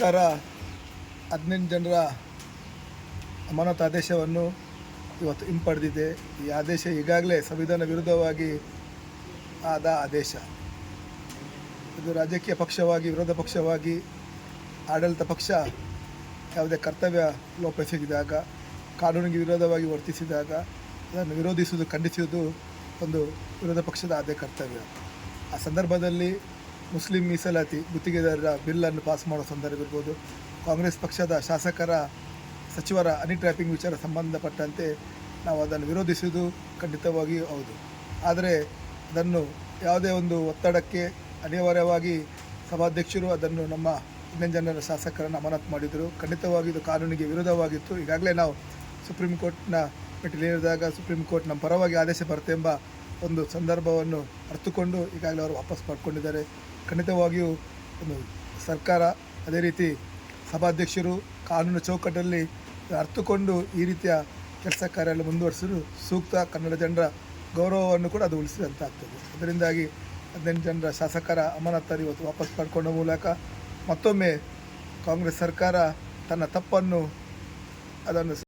ಸರ್ಕಾರ ಹದಿನೆಂಟು ಜನರ ಅಮಾನತು ಆದೇಶವನ್ನು ಇವತ್ತು ಹಿಂಪಡೆದಿದೆ. ಈ ಆದೇಶ ಈಗಾಗಲೇ ಸಂವಿಧಾನ ವಿರುದ್ಧವಾಗಿ ಆದ ಆದೇಶ. ಇದು ರಾಜಕೀಯ ಪಕ್ಷವಾಗಿ, ವಿರೋಧ ಪಕ್ಷವಾಗಿ, ಆಡಳಿತ ಪಕ್ಷ ಯಾವುದೇ ಕರ್ತವ್ಯ ಲೋಪಿಸಿದಾಗ, ಕಾನೂನಿಗೆ ವಿರೋಧವಾಗಿ ವರ್ತಿಸಿದಾಗ ಅದನ್ನು ವಿರೋಧಿಸುವುದು, ಖಂಡಿಸುವುದು ಒಂದು ವಿರೋಧ ಪಕ್ಷದ ಆದ್ಯ ಕರ್ತವ್ಯ. ಆ ಸಂದರ್ಭದಲ್ಲಿ ಮುಸ್ಲಿಂ ಮೀಸಲಾತಿ ಗುತ್ತಿಗೆದಾರರ ಬಿಲ್ಲನ್ನು ಪಾಸ್ ಮಾಡುವ ಸಂದರ್ಭ ಇರ್ಬೋದು. ಕಾಂಗ್ರೆಸ್ ಪಕ್ಷದ ಶಾಸಕರ, ಸಚಿವರ ಹನಿ ಟ್ರ್ಯಾಪಿಂಗ್ ವಿಚಾರ ಸಂಬಂಧಪಟ್ಟಂತೆ ನಾವು ಅದನ್ನು ವಿರೋಧಿಸುವುದು ಖಂಡಿತವಾಗಿಯೂ ಹೌದು. ಆದರೆ ಅದನ್ನು ಯಾವುದೇ ಒಂದು ಒತ್ತಡಕ್ಕೆ ಅನಿವಾರ್ಯವಾಗಿ ಸಭಾಧ್ಯಕ್ಷರು ಅದನ್ನು ನಮ್ಮ ಹದಿನೈದು ಜನರ ಶಾಸಕರನ್ನು ಅಮಾನತು ಮಾಡಿದರು. ಖಂಡಿತವಾಗಿ ಇದು ಕಾನೂನಿಗೆ ವಿರೋಧವಾಗಿತ್ತು ಈಗಾಗಲೇ ನಾವು ಸುಪ್ರೀಂ ಕೋರ್ಟ್ನ ಮೆಟ್ಟಿಲೇರಿದಾಗ ಸುಪ್ರೀಂ ಕೋರ್ಟ್ ನಮ್ಮ ಪರವಾಗಿ ಆದೇಶ ಬರುತ್ತೆ ಎಂಬ ಒಂದು ಸಂದರ್ಭವನ್ನು ಅರ್ಥಕೊಂಡು ಈಗಾಗಲೇ ಅವರು ವಾಪಸ್ ಪಡ್ಕೊಂಡಿದ್ದಾರೆ. ಖಂಡಿತವಾಗಿಯೂ ಒಂದು ಸರ್ಕಾರ ಅದೇ ರೀತಿ ಸಭಾಧ್ಯಕ್ಷರು ಕಾನೂನು ಚೌಕಟ್ಟಲ್ಲಿ ಅರ್ಥಕೊಂಡು ಈ ರೀತಿಯ ಕೆಲಸ ಕಾರ್ಯ ಮುಂದುವರಿಸಲು ಸೂಕ್ತ ಕನ್ನಡ ಜನರ ಗೌರವವನ್ನು ಕೂಡ ಅದು ಉಳಿಸಿದಂತಾಗ್ತದೆ. ಅದರಿಂದಾಗಿ ಹದಿನೆಂಟು ಜನರ ಶಾಸಕರ ಅಮಾನತನ್ನು ಇವತ್ತು ವಾಪಸ್ ಪಡ್ಕೊಂಡ ಮೂಲಕ ಮತ್ತೊಮ್ಮೆ ಕಾಂಗ್ರೆಸ್ ಸರ್ಕಾರ ತನ್ನ ತಪ್ಪನ್ನು ಅದನ್ನು